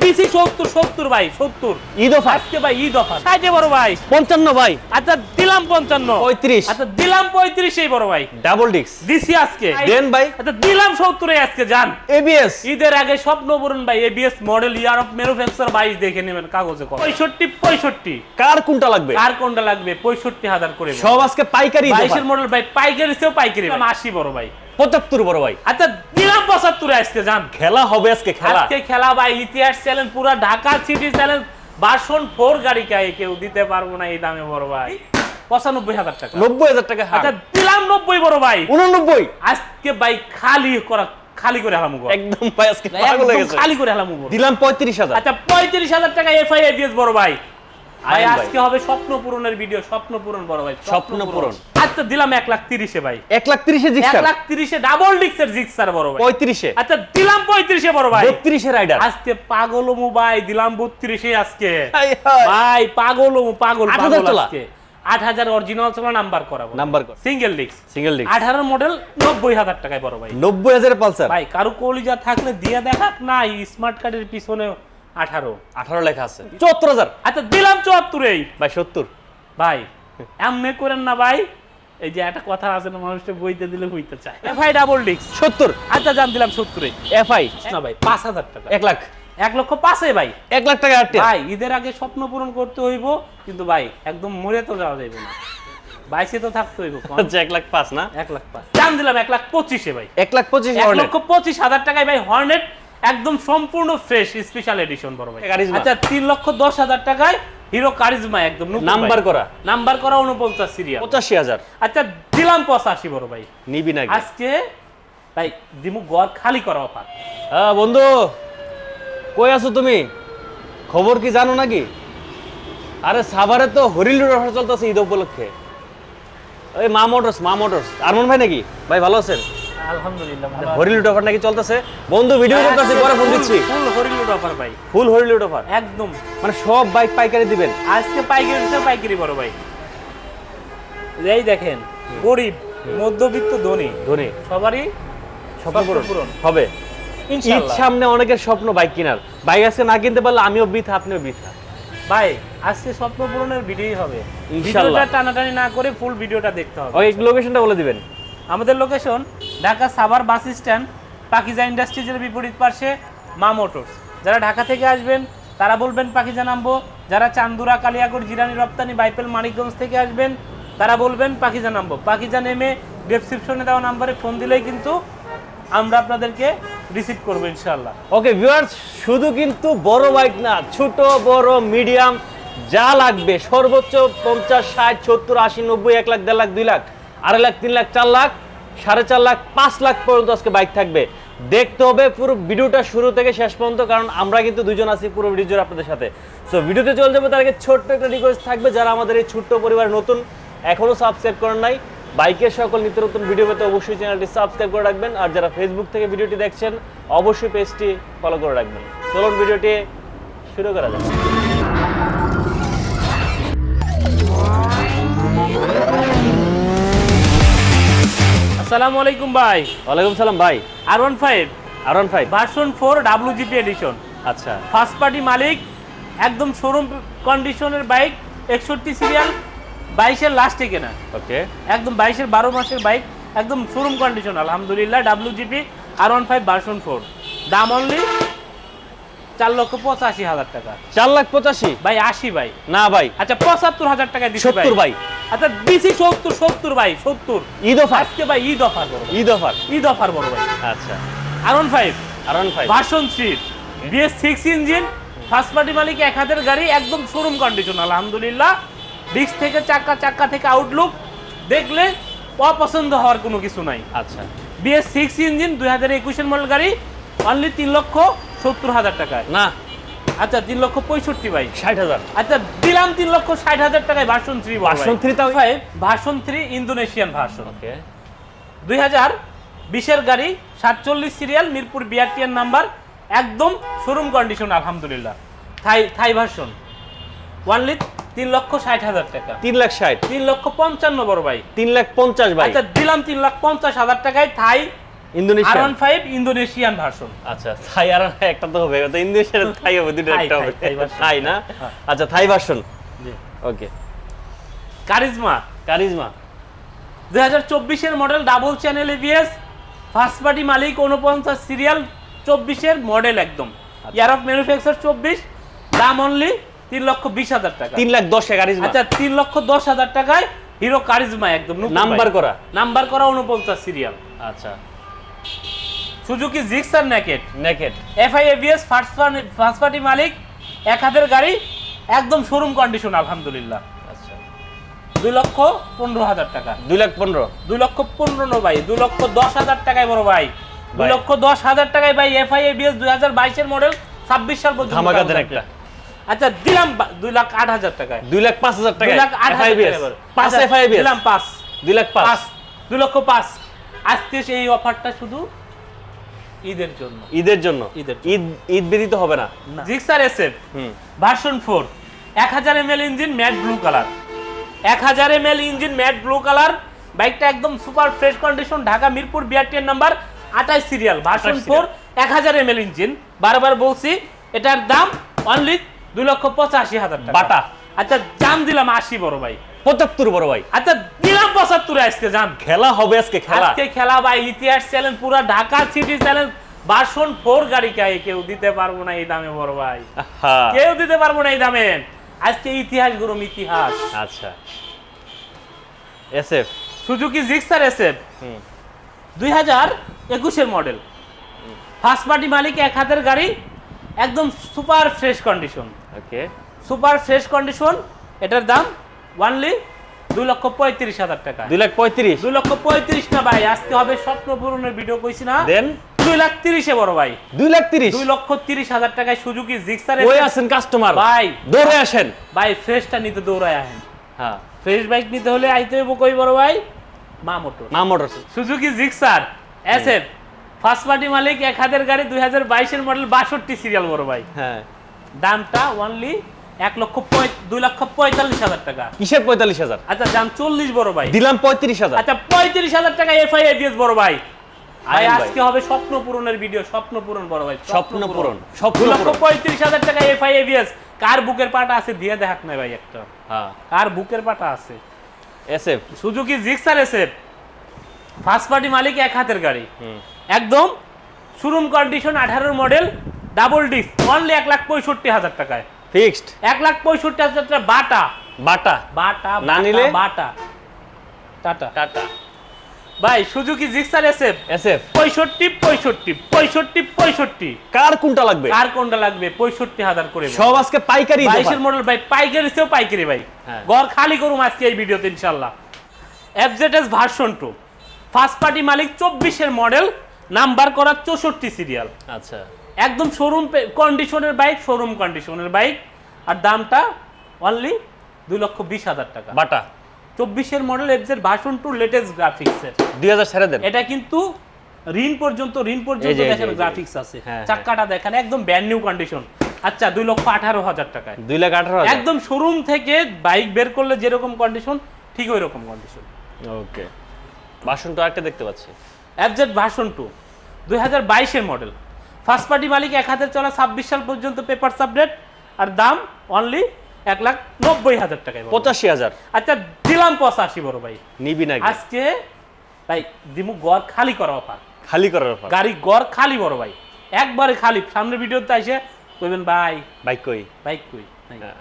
দিছি সত্তর সত্তর ভাই সত্তর। ঈদ অফার। আজকে ভাই ঈদ অফার। বড় ভাই। পঞ্চান্ন ভাই। আচ্ছা দিলাম পঞ্চান্ন। পঁয়ত্রিশ। আচ্ছা দিলাম পঁয়ত্রিশেই বড় ভাই। ডাবল ডিক্স দিছি আজকে। দেন ভাই। আচ্ছা দিলাম সত্তরে আজকে যান এবিএস ঈদের আগে স্বপ্ন পূরণ ভাই ABS model year of manufacture বাইশ দেখে নেবেন কাগজে পঁয়ষট্টি পঁয়ষট্টি। কার কোনটা লাগবে? কার কোনটা লাগবে? পঁয়ষট্টি হাজার করে সব আজকে পাইকারি বাইশের মডেল ভাই পাইকারি চেয়েও পাইকারি। আশি বড় ভাই। পঁচাত্তর বড় ভাই। আচ্ছা দিলাম পঁচাত্তরে আজকে যান খেলা হবে আজকে খেলা। আজকে খেলা ভাই ইতিহাস চ্যালেঞ্জ পুরো Dhaka city challenge version four গাড়ি কাই কেউ দিতে পারব না এই দামে বড় ভাই। পঁচানব্বই হাজার টাকা। নব্বই হাজার টাকা আচ্ছা দিলাম নব্বই বড় ভাই। উননব্বই? আজকে ভাই খালি করা খালি করে হেলাম একদম ভাই আজকে খালি করে হেলাম দিলাম পঁয়ত্রিশ হাজার। আচ্ছা পঁয়ত্রিশ হাজার টাকা এফআইআই দিয়েছ বড় ভাই। ভাই আজকে হবে স্বপ্ন পূরণের ভিডিও স্বপ্ন পূরণ বড় ভাই স্বপ্ন পূরণ। আচ্ছা দিলাম এক লাখ তিরিশে ভাই। এক লাখ তিরিশে এক লাখ তিরিশে ডাবল ডিক্সের জিক্সার বড় ভাই। পঁয়ত্রিশে। আচ্ছা দিলাম পঁয়ত্রিশে বড় ভাই। বত্রিশে রাইডার আজকে পাগল মু ভাই দিলাম বত্রিশে আজকে। ভাই পাগল মু পাগল আট হাজার পাগল আজকে। আট হাজার অরিজিনাল নাম্বার করাবো। নাম্বার সিঙ্গেল ডিক্স সিঙ্গেল ডিক্স আঠারো মডেল নব্বই হাজার টাকায় বড় ভাই। নব্বই হাজার পালসার। ভাই কারও কলিজা থাকলে দিয়ে দেখাক না স্মার্ট কার্ডের পিছনে আঠারো। আঠারো লেখা আছে। চুয়াত্তর হাজার। আচ্ছা দিলাম চুয়াত্তরেই ভাই সত্তর। ভাই এমনি করেন না ভাই। এই যে একটা কথা আছে না মানুষটা বইতে দিলে হইতে চায়। এফআই ডাবল ডিক্স। সত্তর। আচ্ছা জান দিলাম সত্তরে। এফআই না ভাই পাঁচ হাজার টাকা। এক লাখ। এক লক্ষ পাঁচে ভাই। এক লাখ টাকা ভাই ঈদের আগে স্বপ্ন পূরণ করতে হইব কিন্তু ভাই একদম মরে তো যাওয়া যাইবে না। বাইশে তো থাকতে হইব। আচ্ছা এক লাখ পাঁচ না? এক লাখ পাঁচ। জান দিলাম এক লাখ পঁচিশে ভাই। এক লাখ পঁচিশ এক লক্ষ পঁচিশ হাজার টাকায় ভাই হর্নেট। একদম সম্পূর্ণ ফ্রেশ স্পেশাল এডিশন বড় ভাই। আচ্ছা তিন লক্ষ দশ হাজার টাকায় হিরো কারিজমা একদম নাম্বার করা। নাম্বার করা উনপঞ্চাশ সিরিয়াল পঁচাশি হাজার। আচ্ছা দিলাম পঁচাশি বড় ভাই। নিবি নাকি? আজকে ভাই দিমু গড় খালি করা অফার হ্যাঁ বন্ধু কই আছো তুমি? খবর কি জানো নাকি? আরে সাভারে তো হরিলুর অফার চলতেছে ঈদ উপলক্ষে। ওই মা মোটরস মা মোটরস। আরমান ভাই নাকি? ভাই ভালো আছেন? আলহামদুলিল্লাহ ভালো হরিলুট অফার নাকি চলতেছে? বন্ধু ভিডিও করতেছি পরে ফোন দিচ্ছি। ফুল হরিলুট অফার ভাই। ফুল হরিলুট অফার একদম। মানে সব বাইক পাইকারি দিবেন? আজকে পাইকারি দিচ্ছে পাইকারি বড় ভাই। এই দেখেন গরিব মধ্যবিত্ত ধনী। ধরে সবারই স্বপ্ন পূরণ। পূরণ। হবে। ঈদ সামনে অনেকের স্বপ্ন বাইক কেনার। বাইক আজকে না কিনতে পারলে আমিও বৃথা আপনিও বৃথা। ভাই আজকে স্বপ্ন পূরণের ভিডিওই হবে। ভিডিওটা টানাটানি না করে ফুল ভিডিওটা দেখতে হবে। ওই লোকেশনটা বলে দিবেন। আমাদের location Dhaka Savar bus stand, Pakiza ইন্ডাস্ট্রিজের বিপরীত পাশে মা মোটরস। যারা ঢাকা থেকে আসবেন, তারা বলবেন পাকিজা নামবো। যারা চান্দুরা কালিয়াগড় জিরানি রপ্তানি, বাইপেল, মানিকগঞ্জ থেকে আসবেন, তারা বলবেন পাকিজা নামবো। পাকিজা নেমে ডেসক্রিপশনে দেওয়া নাম্বারে ফোন দিলেই কিন্তু আমরা আপনাদেরকে রিসিভ করব ইনশাল্লাহ ওকে ভিউয়ার্স শুধু কিন্তু বড় বাইক না, ছোট, বড় মিডিয়াম যা লাগবে, সর্বোচ্চ পঞ্চাশ, ষাট, সত্তর, আশি, নব্বই, এক লাখ, দেড় লাখ, দুই লাখ, আড়াই লাখ, তিন লাখ, চার লাখ সাড়ে চার লাখ, পাঁচ লাখ পর্যন্ত আজকে বাইক থাকবে। দেখতে হবে পুরো ভিডিওটা শুরু থেকে শেষ পর্যন্ত, কারণ আমরা কিন্তু দুজন আছি পুরো ভিডিও জুড়ে আপনাদের সাথে। সো ভিডিওতে চলে যাবে, তার আগে ছোট্ট একটা রিকোয়েস্ট থাকবে, যারা আমাদের এই ছোট্ট পরিবার নতুন এখনও সাবস্ক্রাইব করেন নাই, বাইকের সকল নিত্য নতুন ভিডিও পেতে অবশ্যই চ্যানেলটি সাবস্ক্রাইব করে রাখবেন, আর যারা ফেসবুক থেকে ভিডিওটি দেখছেন, অবশ্যই পেজটি ফলো করে রাখবেন। চলুন ভিডিওটি শুরু করা যাক। আসসালামু আলাইকুম ভাই। ওয়ালাইকুম সালাম ভাই। R one five R one five version four W GP edition আচ্ছা। ফার্স্ট পার্টি মালিক একদম শোরুম কন্ডিশনের বাইক একষট্টি সিরিয়াল বাইশের লাস্টে কেনা। ওকে একদম বাইশের বারো মাসের বাইক একদম শোরুম কন্ডিশন আলহামদুলিল্লাহ W GP R one five version four দাম অনলি চার লক্ষ পঁচাশি হাজার টাকা। চার লাখ পঁচাশি? ভাই আশি ভাই। না ভাই। আচ্ছা পঁচাত্তর হাজার টাকা দিচ্ছি সত্তর ভাই। আচ্ছা দিছি সত্তর সত্তর ভাই সত্তর। ঈদ অফার। আজকে ভাই ঈদ অফার বড় ঈদ অফার। ঈদ অফার বড় ভাই। আচ্ছা। R one five R one five version three BS six engine first party মালিক এক হাতের গাড়ি একদম শোরুম কন্ডিশন আলহামদুলিল্লাহ। ডিস্ক থেকে চাক্কা চাক্কা থেকে আউটলুক দেখলে অপছন্দ হওয়ার কোনো কিছু নাই। আচ্ছা। বিএস সিক্স ইঞ্জিন দুই হাজার একুশের মডেল গাড়ি অনলি তিন লক্ষ সত্তর হাজার টাকায়। না। আচ্ছা তিন লক্ষ পঁয়ষট্টি ভাই। ষাট হাজার। আচ্ছা দিলাম তিন লক্ষ ষাট হাজার টাকায় ভার্সন থ্রি Version three তাও- five version three Indonesian version okay দুই হাজার বিশের গাড়ি সাতচল্লিশ সিরিয়াল মিরপুর বিআরটিএন নাম্বার একদম শোরুম কন্ডিশন আলহামদুলিল্লাহ। থাই থাই ভার্সন ওয়ানলি তিন লক্ষ ষাট হাজার টাকা। তিন লাখ ষাট। তিন লক্ষ পঞ্চান্ন বড় ভাই। তিন লাখ পঞ্চাশ ভাই। আচ্ছা দিলাম তিন লাখ পঞ্চাশ হাজার টাকায় Thai Indonesian one five Indonesian version আচ্ছা থাই আর একটা তো হবে তো ইন্দোনেশিয়ান থাই হবে দুটো একটা হবে। থাই না? হ্যাঁ। আচ্ছা Thai version okay Karizma Karizma দুই হাজার চব্বিশের model double channel ABS first party মালিক উনপঞ্চাশ সিরিয়াল চব্বিশের মডেল একদম। আচ্ছা। ইয়ারক ম্যানুফ্যাকচার চব্বিশ দাম অনলি তিন লক্ষ বিশ হাজার টাকা। তিন লাখ দশে কারিজমা আচ্ছা তিন লক্ষ দশ হাজার টাকায় হিরো কারিজমা একদম। নাম্বার করা। নাম্বার করা উনপঞ্চাশ সিরিয়াল আচ্ছা। Suzuki Gixxer naked naked FI ABS first first party মালিক এক হাতের গাড়ি একদম শোরুম কন্ডিশন আলহামদুলিল্লাহ। আচ্ছা। দুই লক্ষ পনেরো হাজার টাকা। দুই লাখ পনেরো? দুই লক্ষ পনেরো নো ভাই দুই লক্ষ দশ হাজার টাকায় বড় ভাই। দুই লক্ষ দশ হাজার টাকায় ভাই এফআই এবিএস দুই হাজার বাইশের মডেল ছাব্বিশ সাল পর্যন্ত। একটা। আচ্ছা দিলাম দুই লাখ আট হাজার টাকায়। দুই লাখ পাঁচ হাজার টাকা দুই লাখ আট হাজার আচ্ছা, দিলাম পাঁচ। দুই লাখ পাঁচ। দুই লক্ষ পাঁচ। আজকে সেই অফারটা শুধু ঈদের জন্য। ঈদের জন্য? ঈদের ঈদ ঈদ ব্যতীত হবে না? জিক্সার এসএফ হুম। ভার্সন ফোর এক হাজার M engine matte blue colour এক হাজার M engine matte blue colour বাইকটা একদম super fresh condition Dhaka Mirpur বিআরটিএর number আঠাশ সিরিয়াল ভার্সন 28 ফোর এক হাজার এম ইঞ্জিন বারবার বলছি এটার দাম অনলি দুই লক্ষ পঁচাশি হাজার টাকা। বাটা। আচ্ছা জান দিলাম আশি বড় ভাই। পঁচাত্তর বড় ভাই। আচ্ছা দিলাম পঁচাত্তরে আজকে জান। খেলা হবে আজকে খেলা। আজকে খেলা ভাই ইতিহাস চ্যালেঞ্জ পুরো Dhaka city challenge version four গাড়ি গায়ে কেউ দিতে পারব না এই দামে বড় ভাই। কেউ দিতে পারব না এই দামে। আজকে ইতিহাস গরম ইতিহাস। আচ্ছা। এসএফ সুজুকি জিক্সার এসএফ হুম। দুই হাজার একুশের মডেল ফার্স্ট পার্টি মালিক এক হাতের গাড়ি একদম super fresh condition okay super fresh condition এটার দাম ওয়ানলি দুই লক্ষ পঁয়ত্রিশ হাজার টাকা। দুই লাখ পঁয়ত্রিশ। দুই লক্ষ পঁয়ত্রিশ না ভাই আজকে হবে স্বপ্ন পূরণের ভিডিও কইছি না। দেন। দুই লাখ তিরিশে বড় ভাই। দুই লাখ তিরিশ। দুই লক্ষ তিরিশ হাজার টাকায় সুজুকি জিক্সার ওই আছেন কাস্টমার ভাই। দৌড়ে আসেন। ভাই ফ্রেশটা নিতে দৌড়ায় আহেন। হ্যাঁ। ফ্রেশ বাইক নিতে হলে আইতে হইব কই বড় ভাই? Ma motor. Ma motors Suzuki Gixxer SF. First party মালিক এক হাজার গাড়ি দুই হাজার বাইশের মডেল বাষট্টি সিরিয়াল বড় ভাই। হ্যাঁ। দামটা অনলি এক লক্ষ দুই লক্ষ পঁয়তাল্লিশ হাজার টাকা। কিসের পঁয়তাল্লিশ হাজার? আচ্ছা দাম চল্লিশ বড় ভাই। দিলাম পঁয়ত্রিশ হাজার। আচ্ছা পঁয়ত্রিশ হাজার টাকা এফআই এডিএস বড় ভাই। আয়েন আজকে হবে স্বপ্ন পূরণের ভিডিও স্বপ্ন পূরণ বড় ভাই স্বপ্ন পূরণ স্বপ্ন লক্ষ পঁয়ত্রিশ হাজার টাকা এফআই এবিএস কার বুকের পাটা আছে দিয়ে দেখাক না ভাই একটা। হ্যাঁ। কার বুকের পাটা আছে? SF. Suzuki Gixxer SF. First party মালিক এক হাতের গাড়ি। হুম। একদম শোরুম কন্ডিশন আঠারোর মডেল ডাবল ডিস্ক অনলি এক লাখ পঁয়ষট্টি হাজার টাকায়। ফিক্সড? এক লাখ পঁয়ষট্টি হাজার টাকা বাটা। বাটা? বাটা না নিলে? বাটা। টাটা। টাটা। ভাই সুজুকি জিক্সার এসএফ? এসএফ। পঁয়ষট্টি পঁয়ষট্টি পঁয়ষট্টি পঁয়ষট্টি। কার কোনটা লাগবে? কার কোনটা লাগবে? পঁয়ষট্টি হাজার করে সব আজকে পাইকারি বাইশের মডেল ভাই পাইকারি চেয়েও পাইকারি ভাই। হ্যাঁ। ঘর খালি করুম আজকে এই ভিডিওতে ইনশাল্লাহ FZS version two first party মালিক চব্বিশের মডেল নাম্বার করা চৌষট্টি সিরিয়াল আচ্ছা। একদম শোরুম কন্ডিশনের বাইক শোরুম কন্ডিশনের বাইক আর দামটা অনলি দুই লক্ষ বিশ হাজার টাকা। বাটা। চব্বিশের model FZ version two latest গ্রাফিক্সের দুই হাজার দেন। এটা কিন্তু ঋণ পর্যন্ত ঋণ পর্যন্ত দেখেন গ্রাফিক্স আছে। হ্যাঁ, হ্যাঁ। চাক্কাটা দেখেন একদম ব্যান্ড নিউ কন্ডিশন আচ্ছা দুই লক্ষ আঠারো হাজার টাকায়। দুই লাখ আঠারো একদম শোরুম থেকে বাইক বের করলে যেরকম কন্ডিশন ঠিক ওই রকম কন্ডিশন ওকে বাসনটা একটা দেখতে পাচ্ছি। অ্যাবজেট ভার্সন টু দুই হাজার বাইশের মডেল ফার্স্ট পার্টি মালিক এক হাজার চলা ছাব্বিশ সাল পর্যন্ত পেপার আপডেট আর দাম অনলি এক লাখ নব্বই হাজার টাকায় পঁচাশি হাজার। আচ্ছা দিলাম পঁচাশি বড় ভাই। নিবি নাকি আজকে ভাই দিমু গড় খালি করা অফার। খালি করার পর গাড়ি গড় খালি বড় ভাই। একবারে খালি। সামনে ভিডিওতে এসে কইবেন ভাই বাইক কই? বাইক কই। হ্যাঁ।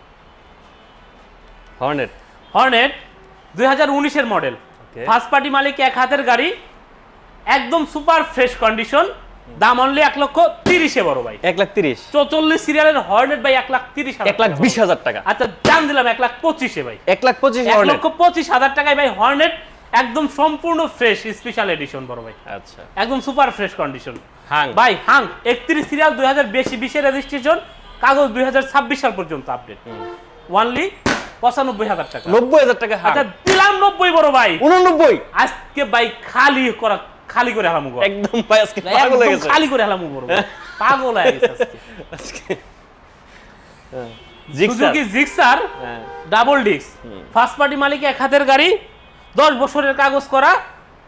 হর্নেট। হর্নেট দুই হাজার উনিশের মডেল ফার্স্ট পার্টি মালিক এক হাতের গাড়ি একদম সুপার ফ্রেশ কন্ডিশন দাম অনলি এক লক্ষ তিরিশে বড় ভাই। এক লাখ তিরিশ। চৌচল্লিশ সিরিয়ালের হর্নেট ভাই এক লাখ তিরিশ এক লাখ বিশ হাজার টাকা। আচ্ছা দাম দিলাম এক লাখ পঁচিশে ভাই। এক লাখ পঁচিশ এক লক্ষ পঁচিশ হাজার টাকায় ভাই হর্নেট একদম সম্পূর্ণ ফ্রেশ স্পেশাল এডিশন বড় ভাই। আচ্ছা। একদম সুপার ফ্রেশ কন্ডিশন হাং। ভাই হাং একত্রিশ সিরিয়াল দুই হাজার বেশি বিশের রেজিস্ট্রেশন কাগজ দুই হাজার ছাব্বিশ সাল পর্যন্ত আপডেট ওয়ানলি পঁচানব্বই হাজার টাকা। নব্বই হাজার টাকা আচ্ছা দিলাম নব্বই বড় ভাই। উননব্বই। আজকে ভাই খালি করা খালি করে হেলামু। একদম ভাই আজকে পাগল হয়ে গেছে। খালি করে হেলামু বড় পাগল হয়ে গেছে আজকে। হ্যাঁ। সুজুকি জিক্সার হ্যাঁ। Double disc. ফার্স্ট পার্টি মালিক এক হাতের গাড়ি দশ বছরের কাগজ করা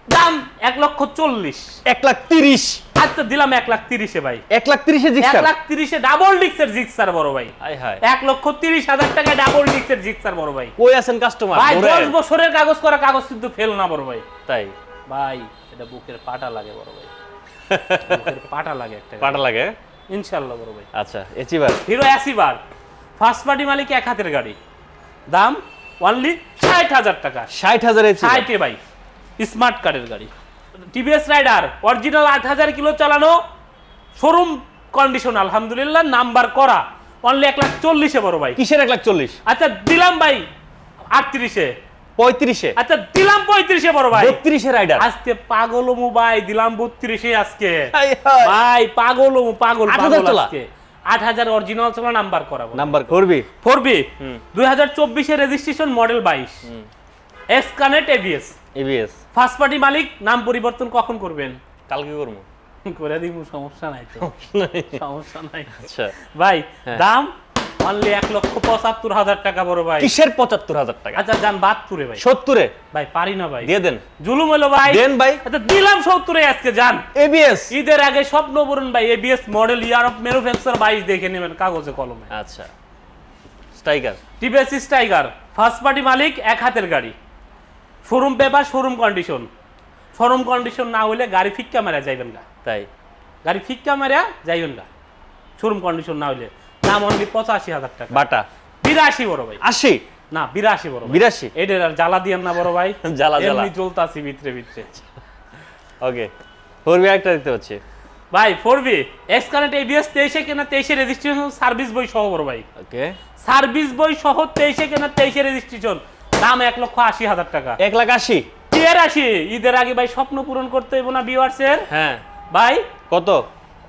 দাম এক লক্ষ চল্লিশ। এক লাখ তিরিশ। আচ্ছা দিলাম এক লাখ তিরিশে ভাই। এক লাখ তিরিশে এক লাখ তিরিশে ডাবল ডিক্সের জিক্সার বড় ভাই। এক লক্ষ তিরিশ হাজার টাকায় ডাবল ডিক্সের জিক্সার বড় ভাই। কই আছেন কাস্টমার ভাই দশ বছরের কাগজ করা কাগজ কিন্তু ফেল না বড় ভাই। তাই। ভাই এটা বুকের পাটা লাগে বড় ভাই। বুকের পাটা লাগে একটা পাটা লাগে? ইনশাল্লাহ বড় ভাই। আচ্ছা Achiever? Hero Achiever first party মালিক এক হাতের গাড়ি। দাম অনলি ষাট হাজার টাকা। ষাট হাজার ষাটে ভাই স্মার্ট কার্ডের গাড়ি। টিভিএস রাইডার অরিজিনাল আট হাজার কিলো চালানো শোরুম কন্ডিশন আলহামদুলিল্লাহ নাম্বার করা। অনলি এক লাখ চল্লিশে বড় ভাই। কিসের এক লাখ চল্লিশ? আচ্ছা দিলাম ভাই আটত্রিশে। পঁয়ত্রিশে। আচ্ছা দিলাম পঁয়ত্রিশে বড় ভাই। বত্রিশে রাইডার আজকে পাগল মু ভাই দিলাম বত্রিশে আজকে। ভাই পাগল পাগল পাগল আজকে। আট হাজার অরিজিনাল নাম্বার করা নাম্বার করবি? ফোর বি দুই হাজার চব্বিশে রেজিস্ট্রেশন মডেল বাইশ। S connect ABS ABS first party মালিক নাম পরিবর্তন কখন করবেন? কালকে করব। করে দিব সমস্যা নাই তো। সমস্যা নাই। আচ্ছা। ভাই হ্যাঁ। দাম? অনলি এক লক্ষ পঁচাত্তর হাজার টাকা বড় ভাই। কিসের পঁচাত্তর হাজার টাকা? আচ্ছা যান বাহাত্তরে ভাই। সত্তরে? ভাই পারি না ভাই। দিয়ে দেন। জুলুম হলো ভাই। দেন ভাই। আচ্ছা দিলাম সত্তরে আজকে যান। এবিএস ঈদের আগে স্বপ্ন পূরণ ভাই ABS model year of manufacture বাইশ দেখে নেবেন কাগজে কলমে। আচ্ছা। Stryker TVS Tiger first party মালিক এক হাতের গাড়ি। Showroom paper showroom condition showroom condition না হলে গাড়ি ফিক্কা মারা যাইবেন গা। তাই? গাড়ি ফিক্কা মারা যাইবেন গা। শোরুম কন্ডিশন না হলে দাম অনলি পঁচাশি হাজার টাকা। বাটা? বিরাশি বড় ভাই। আশি? না বিরাশি বড় বিরাশি? জ্বালা দিয়েন না বড় ভাই। জ্বালা জ্বালা। চলতাছি ভিতরে ভিতরে। ওকে করবি একটা দিতে হচ্ছে। ভাই ফোর বি এক্স এবিএস তেইশে কেনা তেইশে রেজিস্ট্রেশন সার্ভিস বই সহ বড় ভাই। ওকে সার্ভিস বই সহ তেইশে কেনা তেইশে রেজিস্ট্রেশন দাম এক লক্ষ আশি হাজার টাকা। এক লাখ আশি? আসি ঈদের আগে ভাই স্বপ্ন পূরণ করতে হইব না ভিউয়ার্সের হ্যাঁ। ভাই কত?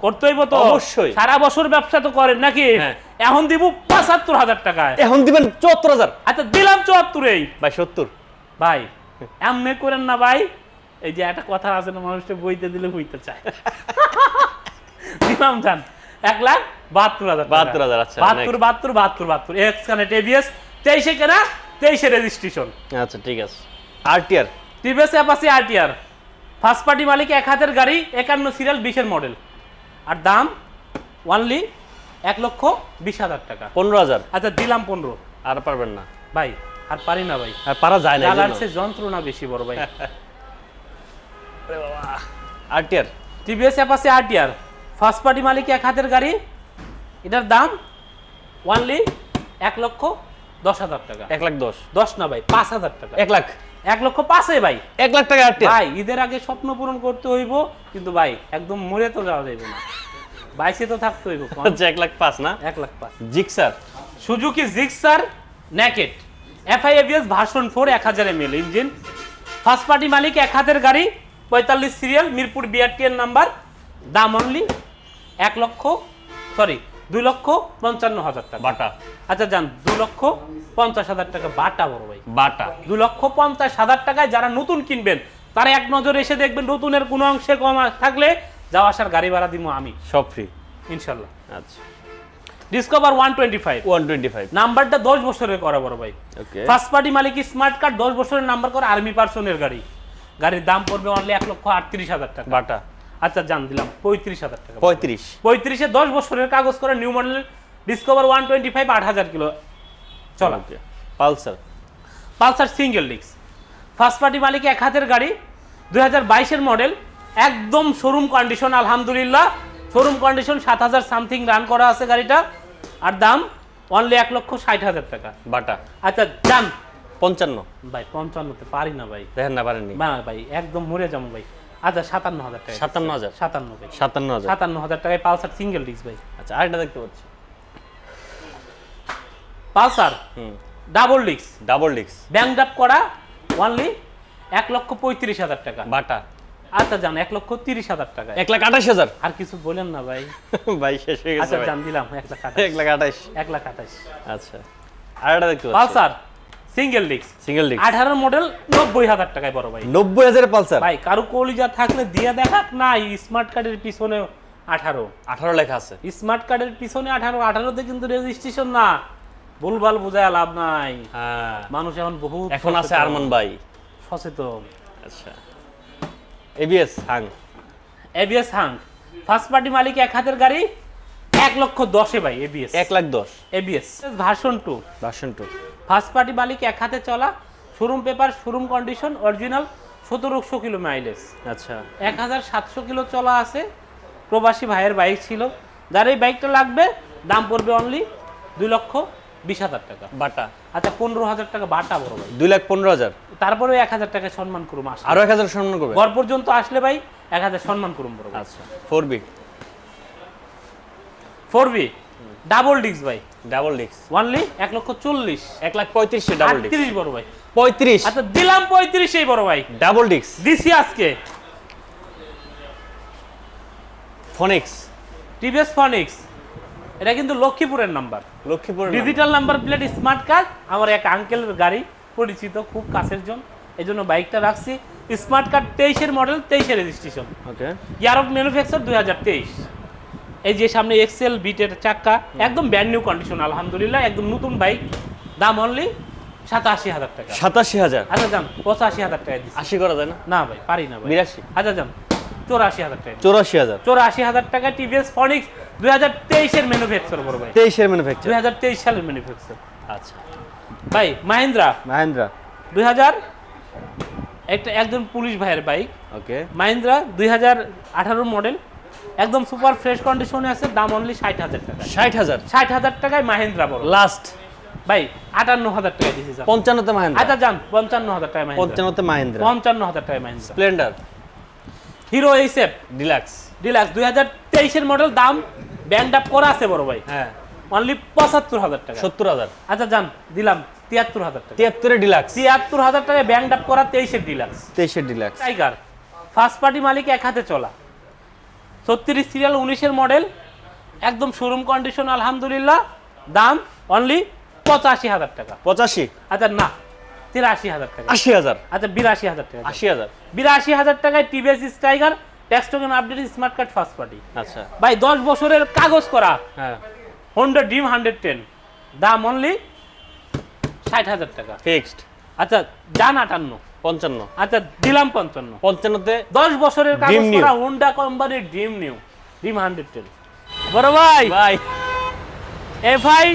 করতে তো? অবশ্যই। সারা বছর ব্যবসা তো করেন নাকি? হ্যাঁ। এখন দিব পঁচাত্তর হাজার টাকায়। এখন দিবেন চুয়াত্তর হাজার। আচ্ছা দিলাম চুয়াত্তরেই। ভাই সত্তর। ভাই এমনি করেন না ভাই। এই যে একটা কথা আছে না মানুষটা বইতে দিলে হইতে চায়। দিলাম জান এক লাখ বাহাত্তর হাজার টাকা। 72,000, আচ্ছা, বাহাত্তর বাহাত্তর বাহাত্তর বাহাত্তর। এক্স কানেক্ট এবিএস তেইশে কেনা তেইশে রেজিস্ট্রেশন আচ্ছা ঠিক আছে। RTR TVS Apache RTR first party মালিক এক হাতের গাড়ি একান্ন সিরিয়াল বিশের মডেল আর দাম ওয়ানলি এক লক্ষ বিশ হাজার টাকা। পনেরো হাজার? আচ্ছা দিলাম পনেরো। আর পারবেন না। ভাই আর পারি না ভাই। আর পারা যায় না জন্য। কালারসে যন্ত্রণা বেশি বড় ভাই। RTR? TVS Apache RTR. First party মালিক এক হাতের গাড়ি। এটার দাম ওয়ানলি এক লক্ষ দশ হাজার টাকা। এক লাখ দশ। দশ না ভাই পাঁচ হাজার টাকা। এক লাখ? এক লক্ষ পাঁচে ভাই। এক লাখ টাকা ভাই ঈদের আগে স্বপ্ন পূরণ করতে হইব কিন্তু ভাই একদম মরে তো যাওয়া যাইব না। বাইসে তো থাকতে হইব আচ্ছা এক লাখ পাঁচ না? এক লাখ পাঁচ। Gixxer? Suzuki Gixxer naked. FI ABS version four এক হাজার এম ইঞ্জিন। ফার্স্ট পার্টি মালিক এক হাতের গাড়ি পঁয়তাল্লিশ সিরিয়াল মিরপুর বিআরটিএন নাম্বার দাম অনলি এক লক্ষ সরি দুই লক্ষ পঞ্চান্ন হাজার টাকা। বাটা। আচ্ছা যান দু লক্ষ পঞ্চাশ হাজার টাকা বাটা বড় ভাই। বাটা। দু লক্ষ পঞ্চাশ হাজার টাকায় যারা নতুন কিনবেন তারা এক নজর এসে দেখবেন নতুনের কোনো অংশে কম থাকলে যাওয়া আসার গাড়ি ভাড়া দিব আমি। সব ফ্রি ইনশাল্লাহ। আচ্ছা। Discover one twenty five one twenty five নাম্বারটা দশ বছরের করা বড় ভাই। ওকে ফার্স্ট পার্টি মালিক স্মার্ট কার্ড দশ বছরের নাম্বার করে আর্মি পার্সনের গাড়ি। গাড়ির দাম পড়বে অনলি এক লক্ষ আটত্রিশ হাজার টাকা। বাটা। আচ্ছা জান দিলাম। পঁয়ত্রিশ হাজার টাকা। পঁয়ত্রিশ। পঁয়ত্রিশে দশ বছরের কাগজ করে new model Discover one twenty five আট হাজার কিলো। চলো। Pulsar Pulsar single disc first party মালিক এক হাতের গাড়ি। দুই হাজার বাইশের মডেল। একদম শোরুম কন্ডিশন আলহামদুলিল্লাহ। শোরুম কন্ডিশন সাত হাজার সামথিং রান করা আছে গাড়িটা। আর দাম অনলি এক লক্ষ ষাট হাজার টাকা। বাটা। আচ্ছা যান পঞ্চান্ন। ভাই পঞ্চান্নতে পারি না ভাই। দেখেন না পারেননি। না ভাই একদম মরে যাব ভাই। আচ্ছা সাতান্ন হাজার টাকা সাতান্ন হাজার? সাতান্ন ভাই। সাতান্ন হাজার? সাতান্ন হাজার টাকায় পালসার সিঙ্গেল ডিস্ক ভাই। আচ্ছা আরেকটা দেখতে পাচ্ছি। পালসার? হুম। Double disc. ডাবল ডিক্স ব্যাংক আপ করা অনলি এক লক্ষ পঁয়ত্রিশ হাজার টাকা। বাটা। আচ্ছা যান এক লক্ষ তিরিশ হাজার টাকা। এক লাখ আঠাশ হাজার? আর কিছু বলেন না ভাই। ভাই শেষ হয়ে গেছে আচ্ছা জান দিলাম এক লাখ আঠাশ। এক লাখ আঠাশ। এক লাখ আঠাশ। আচ্ছা। আরেকটা দেখতে পাচ্ছি। পালসার? সিঙ্গেল ডিস্ক সিঙ্গেল ডিক্স আঠারো মডেল নব্বই হাজার টাকায় বড় ভাই। নব্বই হাজারের পালসার? ভাই কারও কলিজা থাকলে দিয়ে দেখাক না স্মার্ট কার্ডের পিছনে আঠারো। আঠারো লেখা আছে। স্মার্ট কার্ডের পিছনে আঠারো আঠারোতে কিন্তু রেজিস্ট্রেশন না। ভুলভাল বোঝায় লাভ নাই। হ্যাঁ। মানুষ এখন বহু এখন আছে আরমান ভাই। সচেতন। আচ্ছা। ABS Hang. ABS Hang. First party মালিক এক হাতের গাড়ি এক লক্ষ দশে ভাই এবিএস এক লাখ দশ। ABS version two. Version two. First party মালিক এক হাতে চলা showroom paper showroom condition original সতেরোশো কিলো মাইলেজ আচ্ছা। এক হাজার সাতশো কিলো চলা আছে প্রবাসী ভাইয়ের বাইক ছিল। যার এই বাইকটা লাগবে দাম পড়বে অনলি দুই লক্ষ বিশ হাজার টাকা। বাটা। আচ্ছা পনেরো হাজার টাকা বাটা বড় ভাই। দুই লাখ পনেরো হাজার। তারপরে এক হাজার টাকা সম্মান করুম আসলে। আরও এক হাজার সম্মান করবে? ঘর পর্যন্ত আসলে ভাই এক হাজার সম্মান করুম বড় আচ্ছা four B four B? Double disc ভাই। ডাবল ডিক্স ওয়ানলি এক লক্ষ চল্লিশ। এক লাখ পঁয়ত্রিশে ডাবল আটত্রিশ বড় ভাই। পঁয়ত্রিশ। আচ্ছা দিলাম পঁয়ত্রিশেই বড় ভাই। ডাবল ডিক্স দিছি আজকে। ফোনিক্স টিভিএস ফনিক্স এটা কিন্তু লক্ষ্মীপুরের number. Lakshmipur digital number plate smart card আমার এক আঙ্কেলের গাড়ি পরিচিত খুব কাছের জন। এই জন্য বাইকটা রাখছি। স্মার্ট কার্ড তেইশের মডেল তেইশের registration okay year of manufacture দুই হাজার তেইশ। এই যে সামনে এক্সেল বিটের চাক্কা একদম ব্যান্ড নিউ কন্ডিশন আলহামদুলিল্লাহ একদম নতুন বাইক দাম অনলি সাতাশি হাজার টাকা। সাতাশি হাজার? আচ্ছা যান পঁচাশি হাজার টাকা দিচ্ছি আশি করা যায় না? না ভাই পারি না ভাই। বিরাশি? আচ্ছা যান চৌরাশি হাজার টাকা চৌরাশি হাজার? চৌরাশি হাজার টাকা টিভিএস ফনিক্স দুই হাজার তেইশের ম্যানুফ্যাকচার বড় ভাই। তেইশের ম্যানুফ্যাকচার দুই হাজার তেইশ সালের ম্যানুফ্যাকচার আচ্ছা। ভাই মাহিন্দ্রা। মাহেন্দ্রা। দুই হাজার একটা একজন পুলিশ ভাইয়ের বাইক ওকে। মাহিন্দ্রা দুই হাজার আঠারো মডেল একদম সুপার ফ্রেশ কন্ডিশনে আছে দাম অনলি ষাট হাজার টাকা। ষাট হাজার? ষাট হাজার টাকায় মাহিন্দ্রা বড়। লাস্ট ভাই আটান্ন হাজার টাকা দিয়েছি। পঞ্চান্নতে মাহেন্দ্রা? আচ্ছা যান পঞ্চান্ন হাজার টাকা মাহিন্দ্রা। পঞ্চান্নতে মাহেন্দ্রা। পঞ্চান্ন হাজার টাকা Mahindra. Splendor Hero HF Deluxe Deluxe দুই হাজার তেইশের মডেল দাম ব্যান্ড আপ করা আছে বড় ভাই। হ্যাঁ। অনলি পঁচাত্তর হাজার টাকা। সত্তর হাজার। আচ্ছা যান দিলাম তিয়াত্তর হাজার টাকা। তিয়াত্তরে ডিলাক্স তিয়াত্তর হাজার টাকায় ব্যান্ড আপ করা তেইশের ডিলাক্স তেইশের ডিলাক্স টাইগার ফার্স্ট পার্টি মালিক এক হাতে চলা। ছত্রিশ সিরিয়াল উনিশের মডেল একদম শোরুম কন্ডিশন আলহামদুলিল্লাহ দাম অনলি পঁচাশি হাজার টাকা। পঁচাশি? আচ্ছা না তিরাশি হাজার টাকা। আশি হাজার? আচ্ছা বিরাশি হাজার টাকা। আশি হাজার। বিরাশি হাজার টাকায় TVS Tiger tax token update smart card first party আচ্ছা। ভাই দশ বছরের কাগজ করা। হ্যাঁ। হোন্ডা ড্রিম হান্ড্রেড টেন দাম অনলি ষাট হাজার টাকা। ফিক্সড আচ্ছা যান আটান্ন। পঞ্চান্ন। আচ্ছা দিলাম পঞ্চান্ন। পঞ্চান্নতে? দশ বছরের কাগজ করা হুন্ডা কোম্পানির Dream new Dream hundred ten বড় ভাই! ভাই। এফআই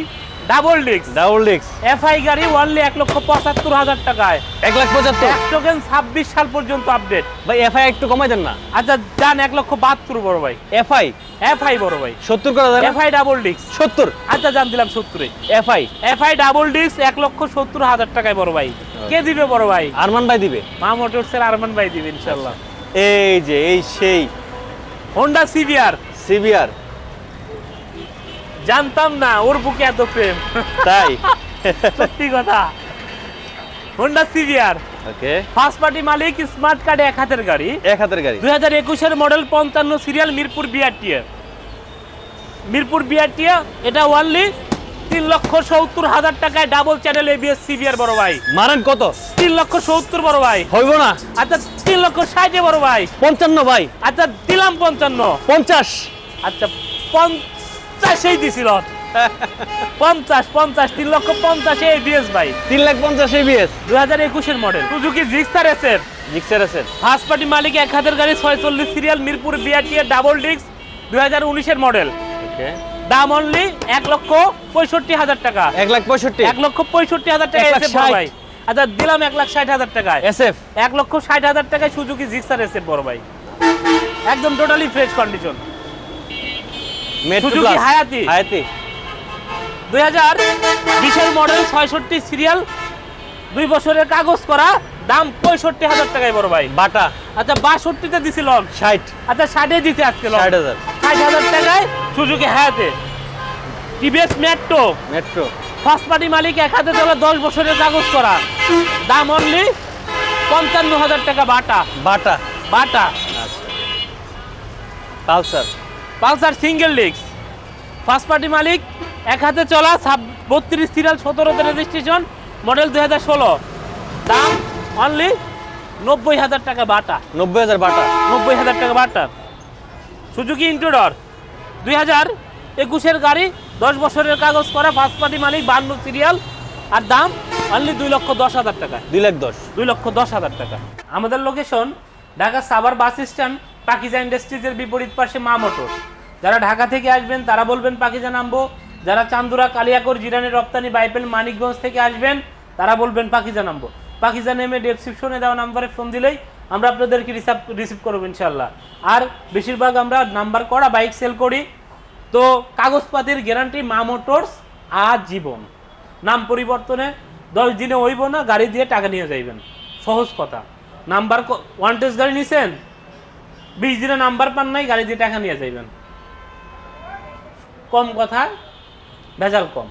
ডাবল ডিস্ক ডাবল ডিক্স এফআই গাড়ি অনলি এক লক্ষ পঁচাত্তর হাজার টাকায়। এক লাখ পঁচাত্তর? টোকেন ছাব্বিশ সাল পর্যন্ত আপডেট ভাই এফআই একটু কমাই দেন না। আচ্ছা যান এক লক্ষ বাহাত্তর বড় ভাই। এফআই এফআই বড় ভাই। সত্তর করা না এফআই ডাবল ডিস্ক সত্তর? আচ্ছা জান দিলাম সত্তরে। এফআই এফআই ডাবল ডিস্ক এক লক্ষ সত্তর হাজার টাকায় বড় ভাই। কে দিবে বড় ভাই? আরমান ভাই দিবে। মা মোটরসের আরমান ভাই দিবে ইনশাল্লাহ এই যে এই সেই। হোন্ডা সিভিআর সিবিআর জানতাম না ওর বুকে এত প্রেম। তাই? সত্যি কথা। Honda CBR okay first party smart smart কার্ডে এক হাতের গাড়ি। এক হাতের গাড়ি। দুই হাজার একুশের মডেল পঞ্চান্ন serial Mirpur BRTA Mirpur BRTA এটা ওয়ানলি তিন লক্ষ সত্তর হাজার টাকায় ডাবল চ্যানেল এবিএস সিভিআর বড় ভাই। মারেন কত? তিন লক্ষ সত্তর বড় ভাই। হইব না। আচ্ছা তিন লক্ষ ষাটে বড় ভাই। পঞ্চান্ন ভাই। আচ্ছা দিলাম পঞ্চান্ন। পঞ্চাশ। আচ্ছা পঞ্চাশেই দিছিল। পঞ্চাশ পঞ্চাশ তিন লক্ষ পঞ্চাশে এবিএস ভাই। তিন লাখ পঞ্চাশ এবিএস। দুই হাজার একুশের মডেল সুজুকি জিক্সার এসের? জিক্সার আছে ফার্স্ট পার্টি মালিক এক হাতের গাড়ি ছয়চল্লিশ serial Mirpur BRTA double disc দুই হাজার উনিশের মডেল ওকে দাম অনলি এক লক্ষ পঁয়ষট্টি হাজার টাকা। এক লাখ পঁয়ষট্টি। এক লক্ষ পঁয়ষট্টি হাজার টাকা এক এসে ভাই। আচ্ছা দিলাম এক লাখ ষাট হাজার টাকায়। এসএফ। এক লক্ষ ষাট হাজার টাকায় সুজুকি জিক্সার এসে বড় ভাই? একদম টোটালি ফ্রেশ কন্ডিশন সুজুকি হায়াতি। হায়াতি দুই হাজার বিশের মডেল ছয়ষট্টি সিরিয়াল দুই বছরের কাগজ করা দাম পঁয়ষট্টি হাজার টাকায় বড় ভাই। বাটা। আচ্ছা বাষট্টিতে দিছিল ষাট। আচ্ছা ষাটে দিছে আজকে। ষাট হাজার। ষাট হাজার টাকায় Suzuki Hayate TVS Metro Metro first party মালিক এক হাতে চলা দশ বছরের কাগজ করা। দাম অনলি পঞ্চান্ন হাজার টাকা বাটা। বাটা। বাটা। আচ্ছা। Pulsar Pulsar single disc. First party মালিক এক হাতে চলা সাব বত্রিশ সিরিয়াল সতেরোতে রেজিস্ট্রেশন মডেল দুই হাজার ষোলো। দাম অনলি নব্বই হাজার টাকা বাটা। নব্বই হাজার বাটা। নব্বই হাজার টাকা বাটা। সুজুকি ইন্ট্রোডর দুই হাজার একুশের গাড়ি দশ বছরের কাগজ করা ফার্স্ট পার্টি মালিক বান্ন সিরিয়াল আর দাম অনলি দুই লক্ষ দশ হাজার টাকা। দুই লাখ দশ। দুই লক্ষ দশ হাজার টাকা। আমাদের location Dhaka Savar bus stand Pakiza ইন্ডাস্ট্রিজের বিপরীত পাশে মা মোটরস যারা ঢাকা থেকে আসবেন, তারা বলবেন পাকিজা নামবো যারা চান্দুরা, কালিয়াকর, জিরানি, রপ্তানি, বাইপেল, মানিকগঞ্জ থেকে আসবেন, তারা বলবেন পাকিজা নামবো পাকিজা নেমে ডেসক্রিপশনে দেওয়া নাম্বারে ফোন দিলেই আমরা আপনাদেরকে রিসিভ রিসিভ করব ইনশাল্লাহ আর বেশিরভাগ আমরা নাম্বার করা বাইক সেল করি। তো কাগজপাতির গ্যারান্টি মা মোটরস আজীবন নাম পরিবর্তনে দশ দিনে হইব না, গাড়ি দিয়ে টাকা নিয়ে যাইবেন। সহজ কথা। নাম্বার ওয়ান টেস্ট গাড়ি নিছেন, বিশ দিনে নাম্বার পান নাই, গাড়ি দিয়ে টাকা নিয়ে যাইবেন। কম কথা ভেজাল কম।